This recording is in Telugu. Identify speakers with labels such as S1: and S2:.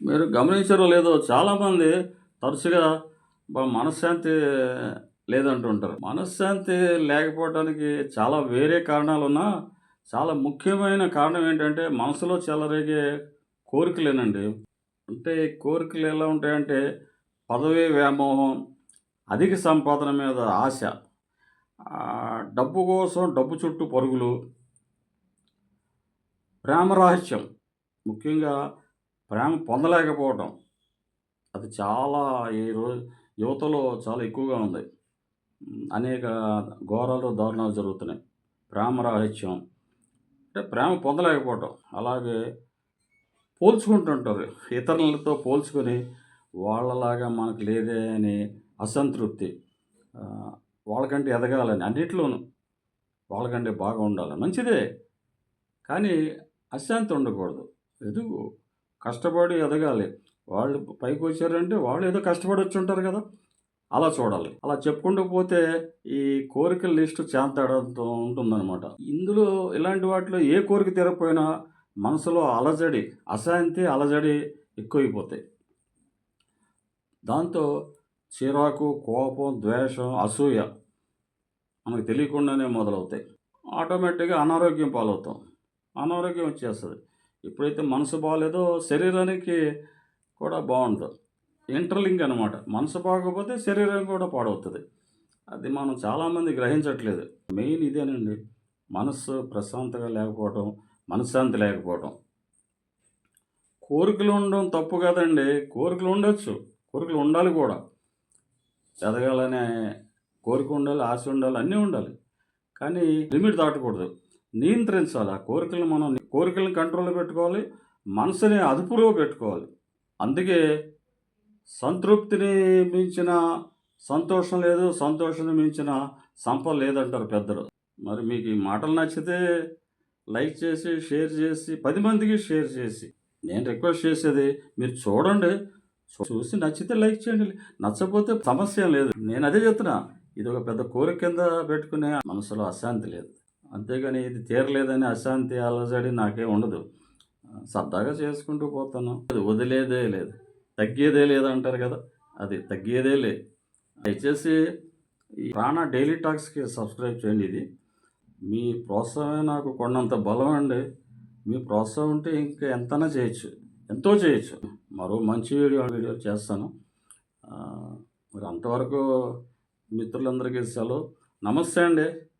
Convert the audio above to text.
S1: మీరు గమనించారో లేదో చాలామంది తరచుగా మనశ్శాంతి లేదంటుంటారు. మనశ్శాంతి లేకపోవడానికి చాలా వేరే కారణాలున్నా చాలా ముఖ్యమైన కారణం ఏంటంటే మనసులో చెలరేగే కోరికలేనండి. అంటే కోరికలు ఎలా ఉంటాయంటే పదవి వ్యామోహం అధిక సంపాదన మీద ఆశ డబ్బు కోసం డబ్బు చుట్టూ పరుగులు ప్రేమ రహస్యం ముఖ్యంగా ప్రేమ పొందలేకపోవటం. అది చాలా ఈ రోజు యువతలో చాలా ఎక్కువగా ఉంది. అనేక ఘోరాలు దారుణాలు జరుగుతున్నాయి. ప్రేమ రహస్యం. అంటే ప్రేమ పొందలేకపోవటం. అలాగే పోల్చుకుంటుంటారు. ఇతరులతో పోల్చుకొని వాళ్ళలాగా మనకు లేదే అని అసంతృప్తి. వాళ్ళకంటే ఎదగాలని అన్నిట్లోనూ వాళ్ళకంటే బాగా ఉండాలి. మంచిదే. కానీ అశాంతి ఉండకూడదు. ఎదుగు కష్టపడి ఎదగాలి. వాళ్ళు పైకి వచ్చారంటే వాళ్ళు ఏదో కష్టపడి వచ్చి ఉంటారు కదా. అలా చూడాలి. అలా చెప్పుకుంటూ పోతే ఈ కోరికల లిస్టు చాంతాడంతో ఉంటుందన్నమాట. ఇందులో ఇలాంటి వాటిలో ఏ కోరిక తీరకపోయినా మనసులో అలజడి అశాంతి అలజడి ఎక్కువైపోతాయి. దాంతో చిరాకు కోపం ద్వేషం అసూయ మనకు తెలియకుండానే మొదలవుతాయి. ఆటోమేటిక్గా అనారోగ్యం పాలవుతాం. అనారోగ్యం వచ్చేస్తుంది. ఎప్పుడైతే మనసు బాగాలేదో శరీరానికి కూడా బాగుంటుంది. ఇంటర్లింక్ అనమాట మనసు బాగోకపోతే శరీరం కూడా పాడవుతుంది. అది మనం చాలామంది గ్రహించట్లేదు. మెయిన్ ఇదేనండి మనసు ప్రశాంతంగా లేకపోవడం మనశ్శాంతి లేకపోవడం కోరికలు ఉండడం తప్పు కదండి. కోరికలు ఉండొచ్చు. కోరికలు ఉండాలి కూడా. ఎదగాలనే కోరిక ఉండాలి ఆశ ఉండాలి అన్నీ ఉండాలి. కానీ లిమిట్ దాటకూడదు. నియంత్రించాలి. ఆ కోరికలను మనం కోరికలను కంట్రోల్లో పెట్టుకోవాలి మనసుని అదుపులో పెట్టుకోవాలి. అందుకే సంతృప్తిని మించిన సంతోషం లేదు సంతోషాన్ని మించిన సంపద లేదంటారు పెద్దలు. మరి మీకు ఈ మాటలు నచ్చితే లైక్ చేసి షేర్ చేసి పది మందికి షేర్ చేసి. నేను రిక్వెస్ట్ చేసేది మీరు చూడండి చూ- చూసి నచ్చితే లైక్ చేయండి నచ్చకపోతే సమస్య లేదు. నేను అదే చెప్తున్నా ఇది ఒక పెద్ద కోరిక కింద పెట్టుకునే మనసులో అశాంతి లేదు. అంతేగాని ఇది తీరలేదని అశాంతి అలజడి నాకేం ఉండదు. సరదాగా చేసుకుంటూ పోతాను. అది వదిలేదే లేదు. తగ్గేదే లేదు అంటారు కదా? అది తగ్గేదే లేదు దయచేసి ఈ ప్రాణ డైలీ టాక్స్కి సబ్స్క్రైబ్ చేయండి ఇది. మీ ప్రోత్సాహమే నాకు కొన్నంత బలం అండి. మీ ప్రోత్సాహం ఉంటే ఇంకా ఎంతైనా చేయొచ్చు. ఎంతో చేయొచ్చు. మరో మంచి వీడియో వీడియో చేస్తాను. మరి అంతవరకు మిత్రులందరికీ సెలవు. నమస్తే అండి.